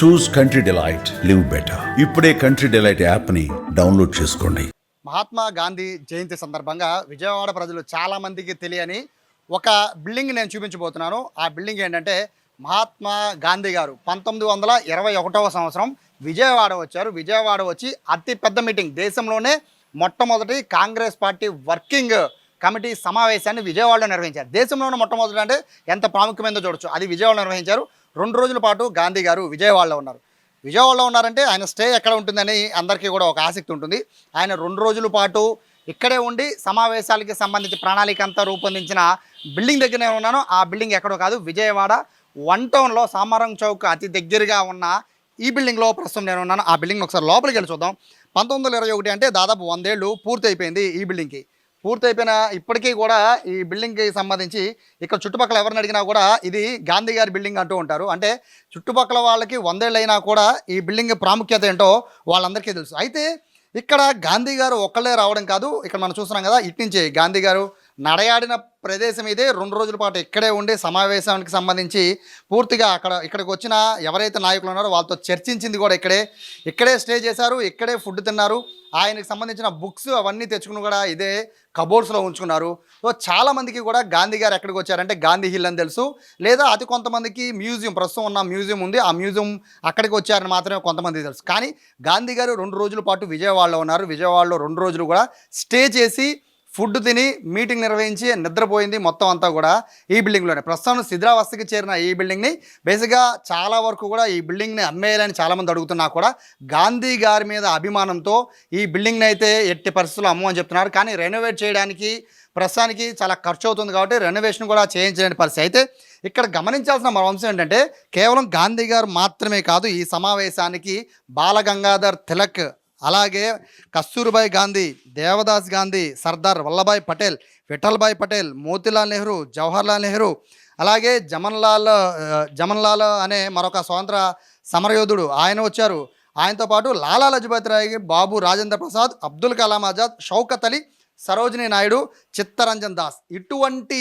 Choose Country Delight live better ఇప్పుడే country delight యాప్ని download చేసుకోండి. మహాత్మా గాంధీ జయంతి సందర్భంగా విజయవాడ ప్రజలు చాలా మందికి తెలియని ఒక బిల్డింగ్ నేను చూపించబోతున్నాను. ఆ బిల్డింగ్ ఏంటంటే మహాత్మా గాంధీ గారు పంతొమ్మిది వందల ఇరవై ఒకటవ సంవత్సరం విజయవాడ వచ్చారు. విజయవాడ వచ్చి అతి పెద్ద మీటింగ్. దేశంలోనే మొట్టమొదటి కాంగ్రెస్ పార్టీ వర్కింగ్ కమిటీ సమావేశాన్ని విజయవాడలో నిర్వహించారు. దేశంలోనే మొట్టమొదటి అంటే ఎంత ప్రాముఖ్యమైందో చూడొచ్చు. అది విజయవాడలో నిర్వహించారు. రెండు రోజుల పాటు గాంధీ గారు విజయవాడలో ఉన్నారు. విజయవాడలో ఉన్నారంటే ఆయన స్టే ఎక్కడ ఉంటుందని అందరికీ కూడా ఒక ఆసక్తి ఉంటుంది. ఆయన రెండు రోజుల పాటు ఇక్కడే ఉండి సమావేశాలకి సంబంధించి ప్రణాళిక అంతా రూపొందించిన బిల్డింగ్ దగ్గర నేను ఉన్నాను. ఆ బిల్డింగ్ ఎక్కడో కాదు విజయవాడ వన్ టౌన్లో సామరం చౌక్ అతి దగ్గరగా ఉన్న ఈ బిల్డింగ్లో ప్రస్తుతం నేను ఉన్నాను. ఆ బిల్డింగ్ ఒకసారి లోపలికి వెళ్ళి చూద్దాం. పంతొమ్మిది వందల ఇరవై ఒకటి అంటే దాదాపు వందేళ్ళు పూర్తి అయిపోయింది ఈ బిల్డింగ్కి. పూర్తయిపోయిన ఇప్పటికీ కూడా ఈ బిల్డింగ్కి సంబంధించి ఇక్కడ చుట్టుపక్కల ఎవరిని అడిగినా కూడా ఇది గాంధీ గారి బిల్డింగ్ అంటూ ఉంటారు. అంటే చుట్టుపక్కల వాళ్ళకి వందేళ్ళు అయినా కూడా ఈ బిల్డింగ్ ప్రాముఖ్యత ఏంటో వాళ్ళందరికీ తెలుసు. అయితే ఇక్కడ గాంధీ గారు ఒక్కళ్ళే రావడం కాదు ఇక్కడ మనం చూస్తున్నాం కదా ఇట్నుంచి గాంధీ గారు నడయాడిన ప్రదేశం ఇదే. రెండు రోజుల పాటు ఇక్కడే ఉండి సమావేశానికి సంబంధించి పూర్తిగా అక్కడ ఇక్కడికి వచ్చిన ఎవరైతే నాయకులు ఉన్నారో వాళ్ళతో చర్చించింది కూడా ఇక్కడే. ఇక్కడే స్టే చేశారు ఇక్కడే ఫుడ్ తిన్నారు. ఆయనకి సంబంధించిన బుక్స్ అవన్నీ తెచ్చుకుని కూడా ఇదే కబోర్డ్స్లో ఉంచుకున్నారు. సో చాలా మందికి కూడా గాంధీ గారు ఎక్కడికి వచ్చారంటే గాంధీ హిల్ అని తెలుసు. లేదా అతి కొంతమందికి మ్యూజియం ప్రస్తుతం ఉన్న మ్యూజియం ఉంది. ఆ మ్యూజియం అక్కడికి వచ్చారని మాత్రమే కొంతమంది తెలుసు. కానీ గాంధీ గారు రెండు రోజుల పాటు విజయవాడలో ఉన్నారు. విజయవాడలో రెండు రోజులు కూడా స్టే చేసి ఫుడ్ తిని మీటింగ్ నిర్వహించి నిద్రపోయింది మొత్తం అంతా కూడా ఈ బిల్డింగ్లోనే. ప్రస్తుతం శిథిరావస్థకి చేరిన ఈ బిల్డింగ్ని బేసిక్గా చాలా వరకు కూడా ఈ బిల్డింగ్ని అమ్మేయాలని చాలామంది అడుగుతున్నా కూడా గాంధీ గారి మీద అభిమానంతో ఈ బిల్డింగ్ని అయితే ఎట్టి పరిస్థితుల్లో అమ్మని చెప్తున్నారు. కానీ రెనోవేట్ చేయడానికి ప్రస్తుతానికి చాలా ఖర్చు అవుతుంది కాబట్టి రెనోవేషన్ కూడా చేయించలేని పరిస్థితి. అయితే ఇక్కడ గమనించాల్సిన మరో అంశం ఏంటంటే కేవలం గాంధీ గారు మాత్రమే కాదు ఈ సమావేశానికి బాలగంగాధర్ తిలక్ అలాగే కస్తూర్బాయ్ గాంధీ దేవదాస్ గాంధీ సర్దార్ వల్లభాయ్ పటేల్ విఠల్భాయ్ పటేల్ మోతిలాల్ నెహ్రూ జవహర్లాల్ నెహ్రూ అలాగే జమన్లాల్ జమన్లాల్ అనే మరొక స్వాతంత్ర సమరయోధుడు ఆయన వచ్చారు. ఆయనతో పాటు లాలా లజపతి రాయ్ బాబు రాజేంద్ర ప్రసాద్ అబ్దుల్ కలాం ఆజాద్ షౌకత్ అలీ సరోజిని నాయుడు చిత్తరంజన్ దాస్. ఇటువంటి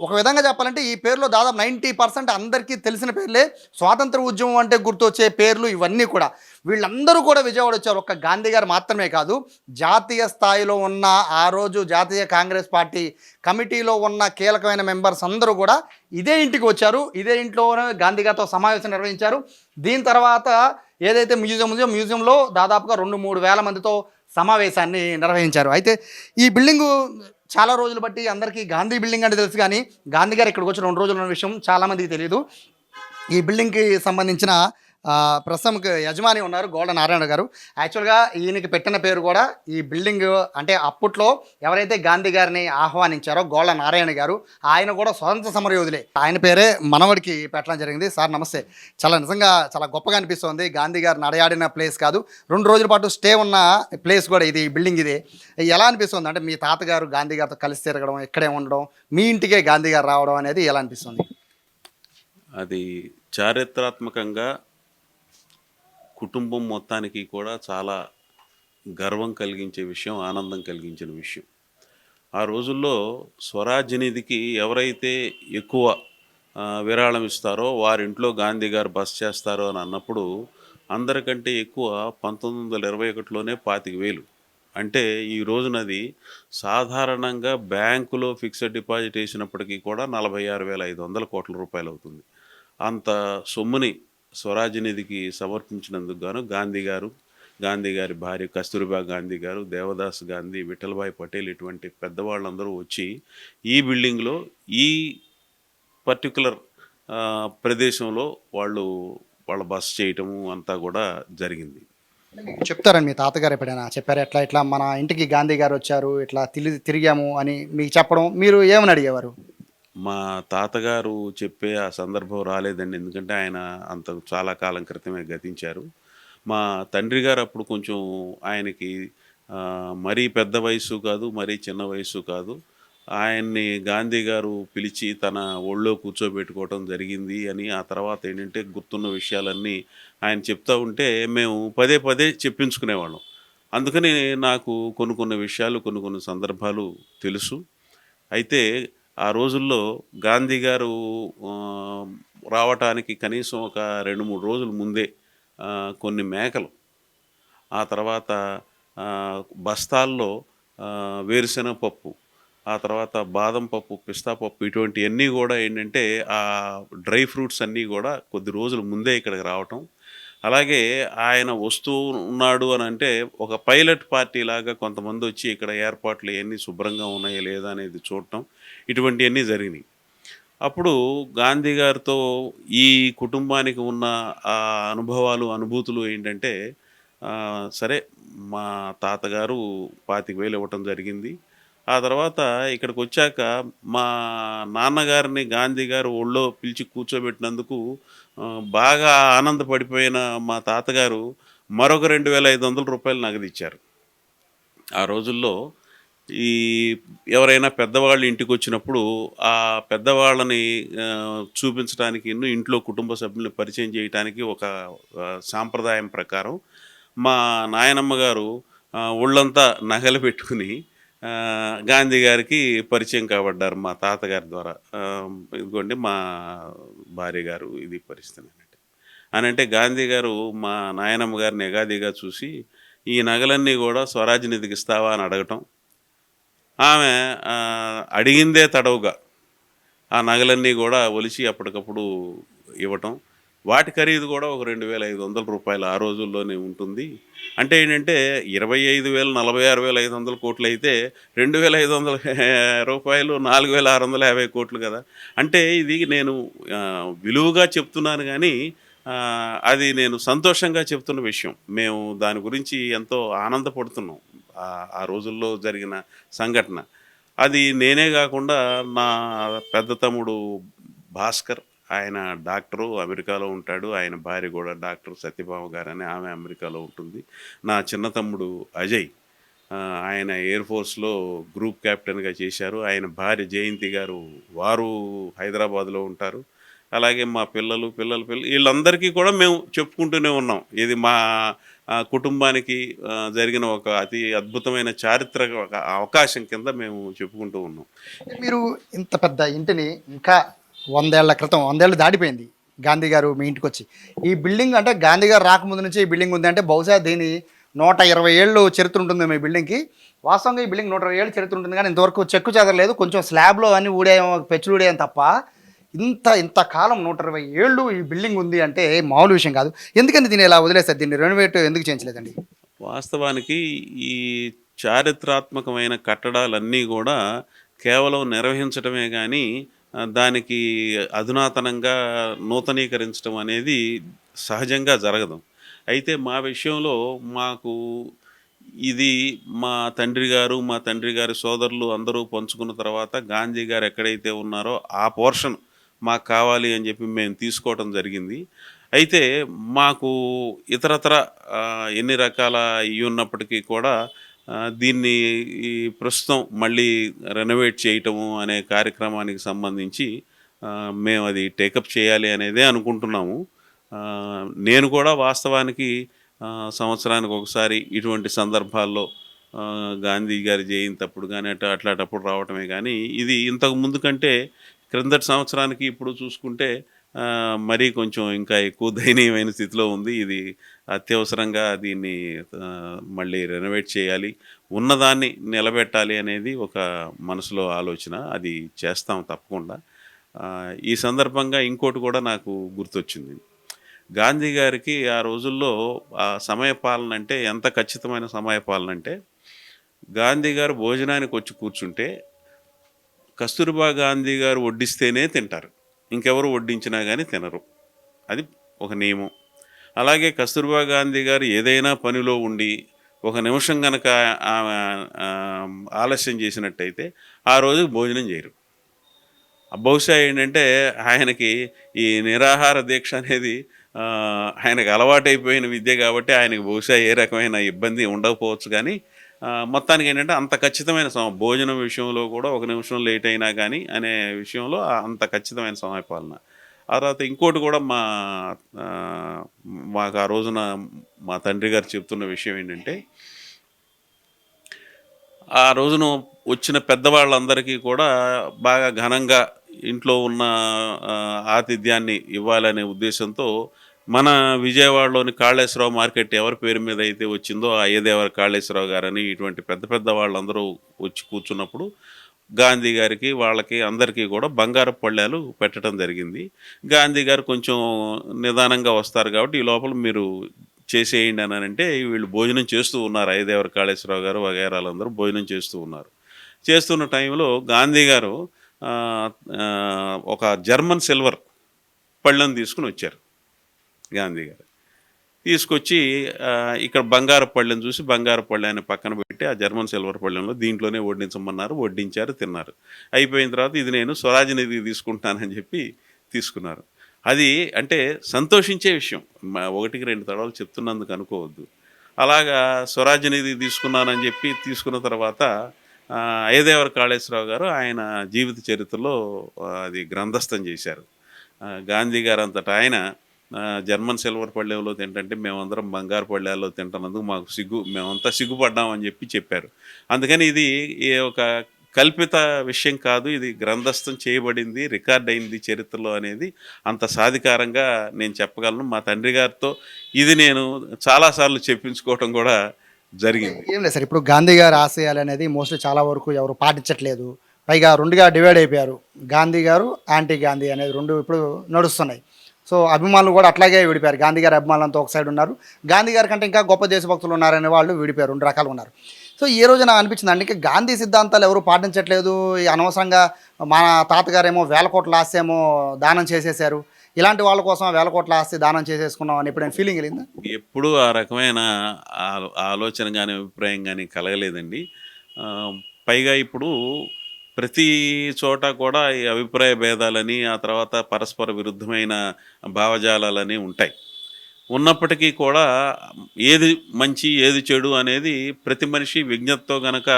ఒక విధంగా చెప్పాలంటే ఈ పేర్లో దాదాపు నైంటీ పర్సెంట్ అందరికీ తెలిసిన పేర్లే. స్వాతంత్ర ఉద్యమం అంటే గుర్తొచ్చే పేర్లు ఇవన్నీ కూడా. వీళ్ళందరూ కూడా విజయవాడ వచ్చారు. ఒక్క గాంధీ గారు మాత్రమే కాదు. జాతీయ స్థాయిలో ఉన్న ఆ రోజు జాతీయ కాంగ్రెస్ పార్టీ కమిటీలో ఉన్న కీలకమైన మెంబర్స్ అందరూ కూడా ఇదే ఇంటికి వచ్చారు. ఇదే ఇంట్లోనే గాంధీ గారితో సమావేశం నిర్వహించారు. దీని తర్వాత ఏదైతే మ్యూజియం ఉందో మ్యూజియంలో దాదాపుగా రెండు మూడు వేల మందితో సమావేశాన్ని నిర్వహించారు. అయితే ఈ బిల్డింగు చాలా రోజులు బట్టి అందరికీ గాంధీ బిల్డింగ్ అంటే తెలుసు కానీ గాంధీ గారు ఇక్కడికి వచ్చి రెండు రోజులు ఉన్న విషయం చాలామందికి తెలియదు ఈ బిల్డింగ్కి సంబంధించిన ఆ, ప్రస్తుతంకి యజమాని ఉన్నారు గోడ నారాయణ గారు. యాక్చువల్గా ఈయనకి పెట్టిన పేరు కూడా ఈ బిల్డింగ్ అంటే అప్పట్లో ఎవరైతే గాంధీ గారిని ఆహ్వానించారో గోళ్ళ నారాయణ గారు ఆయన కూడా స్వతంత్ర సమరయోధులే. ఆయన పేరే మనవడికి పెట్టడం జరిగింది. సార్ నమస్తే. చాలా నిజంగా చాలా గొప్పగా అనిపిస్తుంది. గాంధీ గారు నడయాడిన ప్లేస్ కాదు. రెండు రోజుల పాటు స్టే ఉన్న ప్లేస్ కూడా ఇది బిల్డింగ్ ఇది. ఎలా అనిపిస్తుంది? అంటే మీ తాతగారు గాంధీ గారితో కలిసి తిరగడం ఇక్కడే ఉండడం మీ ఇంటికే గాంధీ గారు రావడం అనేది ఎలా అనిపిస్తుంది? అది చారిత్రాత్మకంగా కుటుంబం మొత్తానికి కూడా చాలా గర్వం కలిగించే విషయం ఆనందం కలిగించిన విషయం. ఆ రోజుల్లో స్వరాజ్య నిధికి ఎవరైతే ఎక్కువ విరాళం ఇస్తారో వారింట్లో గాంధీ గారు బస్ చేస్తారో అని అన్నప్పుడు అందరికంటే ఎక్కువ పంతొమ్మిది వందల ఇరవై ఒకటిలోనే పాతిక వేలు. అంటే ఈ రోజునది సాధారణంగా బ్యాంకులో ఫిక్స్డ్ డిపాజిట్ వేసినప్పటికీ కూడా నలభై ఆరు వేల ఐదు వందల కోట్ల రూపాయలు అవుతుంది అంత సొమ్ముని స్వరాజ్ నిధికి సమర్పించినందుకు గాను గాంధీ గారు గాంధీ గారి భార్య కస్తూరిబా గాంధీ గారు దేవదాస్ గాంధీ విఠల్భాయ్ పటేల్ ఇటువంటి పెద్దవాళ్ళందరూ వచ్చి ఈ బిల్డింగ్లో ఈ పర్టికులర్ ప్రదేశంలో వాళ్ళు వాళ్ళ బస్ చేయటము అంతా కూడా జరిగింది. చెప్తారండి మీ తాతగారు ఎప్పుడైనా చెప్పారు? ఎట్లా ఇట్లా మన ఇంటికి గాంధీ గారు వచ్చారు ఇట్లా తిరిగి తిరిగాము అని మీకు చెప్పడం మీరు ఏమని అడిగేవారు? మా తాతగారు చెప్పే ఆ సందర్భం రాలేదండి. ఎందుకంటే ఆయన అంత చాలా కాలం క్రితమే గతించారు. మా తండ్రి గారు అప్పుడు కొంచెం ఆయనకి మరీ పెద్ద వయసు కాదు మరీ చిన్న వయసు కాదు. ఆయన్ని గాంధీ గారు పిలిచి తన ఒళ్ళో కూర్చోబెట్టుకోవటం జరిగింది అని ఆ తర్వాత ఏంటంటే గుర్తున్న విషయాలన్నీ ఆయన చెప్తా ఉంటే మేము పదే పదే చెప్పించుకునేవాళ్ళం. అందుకని నాకు కొన్ని కొన్ని విషయాలు కొన్ని కొన్ని సందర్భాలు తెలుసు. అయితే ఆ రోజుల్లో గాంధీ గారు రావటానికి కనీసం ఒక రెండు మూడు రోజుల ముందే కొన్ని మేకలు ఆ తర్వాత బస్తాల్లో వేరుశెనగ పప్పు ఆ తర్వాత బాదం పప్పు పిస్తా పప్పు ఇటువంటివన్నీ కూడా ఏంటంటే ఆ డ్రై ఫ్రూట్స్ అన్నీ కూడా కొద్ది రోజుల ముందే ఇక్కడికి రావటం అలాగే ఆయన వస్తూ ఉన్నాడు అని అంటే ఒక పైలట్ పార్టీ లాగా కొంతమంది వచ్చి ఇక్కడ ఏర్పాట్లు ఎన్ని శుభ్రంగా ఉన్నాయా లేదా అనేది చూడటం ఇటువంటివన్నీ జరిగినాయి. అప్పుడు గాంధీ గారితో ఈ కుటుంబానికి ఉన్న ఆ అనుభవాలు అనుభూతులు ఏంటంటే సరే మా తాతగారు పాతిక వేలు ఇవ్వటం జరిగింది. ఆ తర్వాత ఇక్కడికి వచ్చాక మా నాన్నగారిని గాంధీ గారు ఒళ్ళో పిలిచి కూర్చోబెట్టినందుకు బాగా ఆనందపడిపోయిన మా తాతగారు మరొక రెండు వేల ఐదు వందల రూపాయలు నగదు ఇచ్చారు ఆ రోజుల్లో ఈ ఎవరైనా పెద్దవాళ్ళు ఇంటికి వచ్చినప్పుడు ఆ పెద్దవాళ్ళని చూపించడానికి ఇంట్లో కుటుంబ సభ్యులను పరిచయం చేయడానికి ఒక సాంప్రదాయం ప్రకారం మా నాయనమ్మ గారు ఒళ్ళంతా నగలు పెట్టుకుని గాంధీ గారికి పరిచయం కాబడ్డారు మా తాతగారి ద్వారా. ఇదిగోండి మా భార్య గారు ఇది పరిస్థితి అని అంటే గాంధీ గారు మా నాయనమ్మ గారిని ఎగాదిగా చూసి ఈ నగలన్నీ కూడా స్వరాజ్ నిధికి ఇస్తావా? అని అడగటం. ఆమె అడిగిందే తడవుగా ఆ నగలన్నీ కూడా ఒలిచి అప్పటికప్పుడు ఇవ్వటం. వాటి ఖరీదు కూడా ఒక రెండు వేల ఐదు వందల రూపాయలు ఆ రోజుల్లోనే ఉంటుంది. అంటే ఏంటంటే ఇరవై ఐదు వేలు నలభై ఆరు వేల ఐదు వందల కోట్లు అయితే రెండు వేల ఐదు వందల రూపాయలు నాలుగు వేల ఆరు వందల యాభై కోట్లు కదా. అంటే ఇది నేను విలువగా చెప్తున్నాను కానీ అది నేను సంతోషంగా చెప్తున్న విషయం. మేము దాని గురించి ఎంతో ఆనందపడుతున్నాం ఆ- ఆ రోజుల్లో జరిగిన సంఘటన. అది నేనే కాకుండా నా పెద్ద తమ్ముడు భాస్కర్ ఆయన డాక్టరు అమెరికాలో ఉంటాడు. ఆయన భార్య కూడా డాక్టర్ సత్యభామ గారు అని ఆమె అమెరికాలో ఉంటుంది. నా చిన్న తమ్ముడు అజయ్ ఆయన ఎయిర్ ఫోర్స్లో గ్రూప్ కెప్టెన్గా చేశారు. ఆయన భార్య జయంతి గారు వారు హైదరాబాద్లో ఉంటారు. అలాగే మా పిల్లలు పిల్లల పిల్లలు వీళ్ళందరికీ కూడా మేము చెప్పుకుంటూనే ఉన్నాం. ఇది మా కుటుంబానికి జరిగిన ఒక అతి అద్భుతమైన చారిత్రక ఒక అవకాశం కింద మేము చెప్పుకుంటూ ఉన్నాం. మీరు ఇంత పెద్ద ఇంటిని ఇంకా వందేళ్ళ క్రితం వందేళ్ళు దాటిపోయింది గాంధీ గారు మీ ఇంటికి వచ్చి ఈ బిల్డింగ్ అంటే గాంధీ గారు రాకముందు నుంచి ఈ బిల్డింగ్ ఉంది అంటే బహుశా దీని నూట ఇరవై ఏళ్ళు చరిత్ర ఉంటుంది మీ బిల్డింగ్కి. వాస్తవంగా ఈ బిల్డింగ్ నూట ఇరవై ఏళ్ళు చరిత్ర ఉంటుంది కానీ ఇంతవరకు చెక్కు చెదరలేదు కొంచెం స్లాబ్లో అన్ని ఊడేయం పెచ్చులు ఊడేయం తప్ప ఇంత ఇంత కాలం నూట ఇరవై ఏళ్ళు ఈ బిల్డింగ్ ఉంది అంటే మామూలు విషయం కాదు. ఎందుకని దీన్ని ఇలా వదిలేస్తారు దీన్ని రెనోవేట్ ఎందుకు చేయించలేదండి? వాస్తవానికి ఈ చారిత్రాత్మకమైన కట్టడాలన్నీ కూడా కేవలం నిర్వహించడమే కానీ దానికి అధునాతనంగా నూతనీకరించడం అనేది సహజంగా జరగదు. అయితే మా విషయంలో మాకు ఇది మా తండ్రి గారు మా తండ్రి గారి సోదరులు అందరూ పంచుకున్న తర్వాత గాంధీ గారు ఎక్కడైతే ఉన్నారో ఆ పోర్షన్ మాకు కావాలి అని చెప్పి మేము తీసుకోవటం జరిగింది. అయితే మాకు ఇతరతర ఎన్ని రకాల ఇవి ఉన్నప్పటికీ కూడా దీన్ని ఈ ప్రస్తుతం మళ్ళీ రెనోవేట్ చేయటము అనే కార్యక్రమానికి సంబంధించి మేము అది టేకప్ చేయాలి అనేదే అనుకుంటున్నాము. నేను కూడా వాస్తవానికి సంవత్సరానికి ఒకసారి ఇటువంటి సందర్భాల్లో గాంధీ గారి జయంతి అప్పుడు కానీ అట్లా అట్లాంటప్పుడు రావటమే కానీ ఇది ఇంతకు ముందు కంటే క్రిందటి సంవత్సరానికి ఇప్పుడు చూసుకుంటే మరీ కొంచెం ఇంకా ఎక్కువ దయనీయమైన స్థితిలో ఉంది. ఇది అత్యవసరంగా దీన్ని మళ్ళీ రెనోవేట్ చేయాలి. ఉన్నదాన్ని నిలబెట్టాలి అనేది ఒక మనసులో ఆలోచన. అది చేస్తాం తప్పకుండా. ఈ సందర్భంగా ఇంకోటి కూడా నాకు గుర్తొచ్చింది. గాంధీ గారికి ఆ రోజుల్లో ఆ సమయ పాలన అంటే ఎంత ఖచ్చితమైన సమయ పాలన అంటే గాంధీ గారు భోజనానికి వచ్చి కూర్చుంటే కస్తూర్బా గాంధీ గారు వడ్డిస్తేనే తింటారు. ఇంకెవరు వడ్డించినా కానీ తినరు. అది ఒక నియమం. అలాగే కస్తూర్బా గాంధీ గారు ఏదైనా పనిలో ఉండి ఒక నిమిషం కనుక ఆలస్యం చేసినట్టయితే ఆ రోజు భోజనం చేయరు. బహుశా ఏంటంటే ఆయనకి ఈ నిరాహార దీక్ష అనేది ఆయనకు అలవాటైపోయిన విద్య కాబట్టి ఆయనకి బహుశా ఏ రకమైన ఇబ్బంది ఉండకపోవచ్చు కానీ మొత్తానికి ఏంటంటే అంత ఖచ్చితమైన సమయం భోజనం విషయంలో కూడా ఒక నిమిషం లేట్ అయినా కానీ అనే విషయంలో అంత ఖచ్చితమైన సమయపాలన ఆ తర్వాత ఇంకోటి కూడా మా మాకు ఆ రోజున మా తండ్రి గారు చెప్తున్న విషయం ఏంటంటే ఆ రోజున వచ్చిన పెద్దవాళ్ళందరికీ కూడా బాగా ఘనంగా ఇంట్లో ఉన్న ఆతిథ్యాన్ని ఇవ్వాలనే ఉద్దేశంతో మన విజయవాడలోని కాళేశ్వరరావు మార్కెట్ ఎవరి పేరు మీద అయితే వచ్చిందో అయ్యదేవర కాళేశ్వరరావు గారని ఇటువంటి పెద్ద పెద్ద వాళ్ళందరూ వచ్చి కూర్చున్నప్పుడు గాంధీ గారికి వాళ్ళకి అందరికీ కూడా బంగారు పళ్ళాలు పెట్టడం జరిగింది. గాంధీ గారు కొంచెం నిదానంగా వస్తారు కాబట్టి ఈ లోపల మీరు చేసేయండి అని అంటే వీళ్ళు భోజనం చేస్తూ ఉన్నారు. అయ్యదేవర కాళేశ్వరరావు గారు వగైరాలందరూ భోజనం చేస్తూ ఉన్నారు. చేస్తున్న టైంలో గాంధీ గారు ఒక జర్మన్ సిల్వర్ పళ్ళను తీసుకుని వచ్చారు. గాంధీ గారు. తీసుకొచ్చి ఇక్కడ బంగారు పళ్ళెం చూసి బంగారు పళ్ళెని పక్కన పెట్టి ఆ జర్మన్ సిల్వర్ పళ్ళెంలో దీంట్లోనే వడ్డించమన్నారు వడ్డించారు తిన్నారు. అయిపోయిన తర్వాత ఇది నేను స్వరాజ్ నిధి తీసుకుంటానని చెప్పి తీసుకున్నారు. అది అంటే సంతోషించే విషయం. ఒకటికి రెండు తడవలు చెప్తున్నందుకు అనుకోవద్దు. అలాగా స్వరాజ్ నిధి తీసుకున్నానని చెప్పి తీసుకున్న తర్వాత ఆ, అయ్యదేవర కాళేశ్వరరావు గారు ఆయన జీవిత చరిత్రలో అది గ్రంథస్థం చేశారు. గాంధీ గారు అంతటా ఆయన జర్మన్ సిల్వర్ పళ్ళెంలో తింటంటే మేమందరం బంగారు పళ్ళెల్లో తింటున్నందుకు మాకు సిగ్గు మేమంతా సిగ్గుపడ్డామని చెప్పి చెప్పారు. అందుకని ఇది ఒక కల్పిత విషయం కాదు ఇది గ్రంథస్థం చేయబడింది రికార్డ్ అయింది చరిత్రలో అనేది అంత సాధికారంగా నేను చెప్పగలను. మా తండ్రి గారితో ఇది నేను చాలాసార్లు చెప్పించుకోవటం కూడా జరిగింది. ఏం లేదు సార్ ఇప్పుడు గాంధీ గారి ఆశయాలు అనేది మోస్ట్లీ చాలా వరకు ఎవరు పాటించట్లేదు. పైగా రెండుగా డివైడ్ అయిపోయారు. గాంధీ గారు యాంటీ గాంధీ అనేది రెండు ఇప్పుడు నడుస్తున్నాయి. సో అభిమానులు కూడా అట్లాగే విడిపోయారు. గాంధీ గారి అభిమానులంతా ఒక సైడ్ ఉన్నారు. గాంధీ గారి కంటే ఇంకా గొప్ప దేశభక్తులు ఉన్నారనే వాళ్ళు విడిపోయారు. రెండు రకాలు ఉన్నారు. సో ఈ రోజు నాకు అనిపించింది అండి ఇంకా గాంధీ సిద్ధాంతాలు ఎవరు పాటించట్లేదు. అనవసరంగా మా తాతగారేమో వేల కోట్ల ఆస్తి ఏమో దానం చేసేసారు ఇలాంటి వాళ్ళ కోసం వేల కోట్ల ఆస్తి దానం చేసేసుకున్నాం అని ఎప్పుడైనా ఫీలింగ్ వెళ్ళిందా? ఎప్పుడూ ఆ రకమైన ఆలోచన కానీ అభిప్రాయం కానీ కలగలేదండి. పైగా ఇప్పుడు ప్రతి చోట కూడా ఈ అభిప్రాయ భేదాలని ఆ తర్వాత పరస్పర విరుద్ధమైన భావజాలాలని ఉంటాయి. ఉన్నప్పటికీ కూడా ఏది మంచి ఏది చెడు అనేది ప్రతి మనిషి విజ్ఞతతో గనక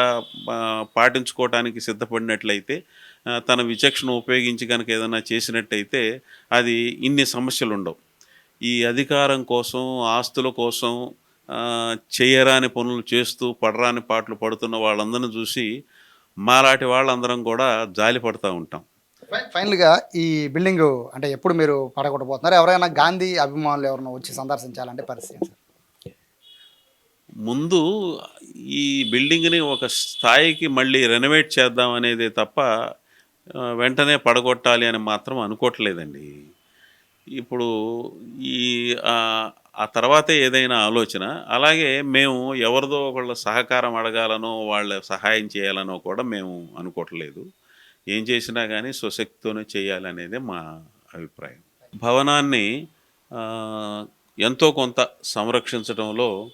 పాటించుకోవటానికి సిద్ధపడినట్లయితే తన విచక్షణ ఉపయోగించి కనుక ఏదైనా చేసినట్టయితే అది ఇన్ని సమస్యలు ఉండవు. ఈ అధికారం కోసం ఆస్తుల కోసం చేయరాని పనులు చేస్తూ పడరాని పాటలు పడుతున్న వాళ్ళందరిని చూసి మాలాంటి వాళ్ళందరం కూడా జాలి పడుతూ ఉంటాం ఫైనల్గా ఈ బిల్డింగ్ అంటే ఎప్పుడు మీరు పడగొట్టబోతున్నారు ఎవరైనా గాంధీ అభిమానులు ఎవరైనా వచ్చి సందర్శించాలంటే పరిస్థితి? ముందు ఈ బిల్డింగ్ని ఒక స్థాయికి మళ్ళీ రెనోవేట్ చేద్దాం అనేది తప్ప వెంటనే పడగొట్టాలి అని మాత్రం అనుకోవట్లేదండి ఇప్పుడు ఈ ఆ, తర్వాతే ఏదైనా ఆలోచన అలాగే మేము ఎవరిదో ఒకళ్ళ సహకారం అడగాలనో వాళ్ళ సహాయం చేయాలనో కూడా మేము అనుకోవట్లేదు. ఏం చేసినా కానీ స్వశక్తితోనే చేయాలనేదే మా అభిప్రాయం. భవనాన్ని ఎంతో కొంత సంరక్షించడంలో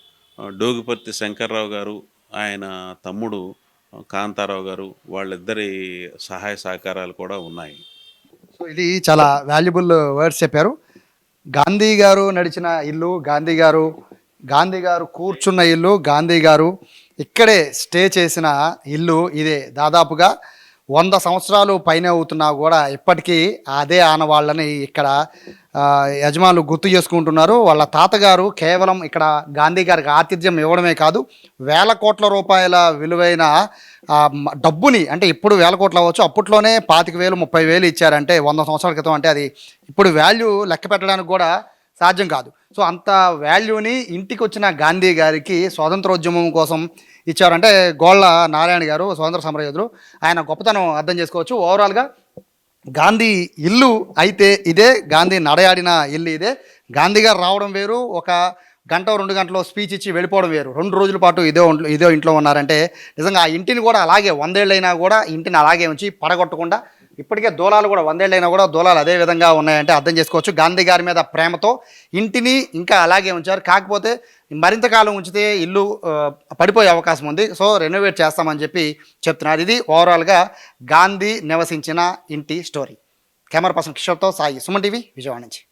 డోగిపర్తి శంకర్రావు గారు ఆయన తమ్ముడు కాంతారావు గారు వాళ్ళిద్దరి సహాయ సహకారాలు కూడా ఉన్నాయి. సో ఇది చాలా వాల్యుబుల్ వర్డ్స్ చెప్పారు. గాంధీ గారు నడిచిన ఇల్లు గాంధీ గారు గాంధీ గారు కూర్చున్న ఇల్లు గాంధీ గారు ఇక్కడే స్టే చేసిన ఇల్లు ఇదే దాదాపుగా. వంద సంవత్సరాలు పైన అవుతున్నా కూడా ఇప్పటికీ అదే ఆనవాళ్ళని ఇక్కడ యజమానులు గుర్తు చేసుకుంటున్నారు. వాళ్ళ తాతగారు కేవలం ఇక్కడ గాంధీ గారికి ఆతిథ్యం ఇవ్వడమే కాదు వేల కోట్ల రూపాయల విలువైన డబ్బుని అంటే ఇప్పుడు వేల కోట్లు అవ్వచ్చు అప్పట్లోనే పాతిక వేలు ముప్పై వేలు ఇచ్చారంటే వంద సంవత్సరాల క్రితం అంటే అది ఇప్పుడు వాల్యూ లెక్క పెట్టడానికి కూడా సాధ్యం కాదు. సో అంత వాల్యూని ఇంటికి వచ్చిన గాంధీ గారికి స్వాతంత్రోద్యమం కోసం ఇచ్చారంటే గోళ్ళ నారాయణ గారు స్వాతంత్ర సమరయోధులు. ఆయన గొప్పతనం అర్థం చేసుకోవచ్చు. ఓవరాల్గా గాంధీ ఇల్లు అయితే ఇదే గాంధీ నడయాడిన ఇల్లు ఇదే. గాంధీ గారు రావడం వేరు ఒక గంట రెండు గంటలో స్పీచ్ ఇచ్చి వెళ్ళిపోవడం వేరు. రెండు రోజుల పాటు ఇదే ఇదే ఇంట్లో ఉన్నారంటే నిజంగా ఆ ఇంటిని కూడా అలాగే వందేళ్ళైనా కూడా ఇంటిని అలాగే ఉంచి పడగొట్టకుండా ఇప్పటికే దూలాలు కూడా వందేళ్ళైనా కూడా దూలాలు అదే విధంగా ఉన్నాయంటే అర్థం చేసుకోవచ్చు. గాంధీ గారి మీద ప్రేమతో ఇంటిని ఇంకా అలాగే ఉంచారు. కాకపోతే మరింత కాలం ఉంచితే ఇల్లు పడిపోయే అవకాశం ఉంది. సో రెనోవేట్ చేస్తామని చెప్పి చెప్తున్నారు. ఇది ఓవరాల్గా గాంధీ నివసించిన ఇంటి స్టోరీ కెమెరా పర్సన్ కిషోర్తో సాయి సుమన్ టీవీ విజయవాడ నుంచి.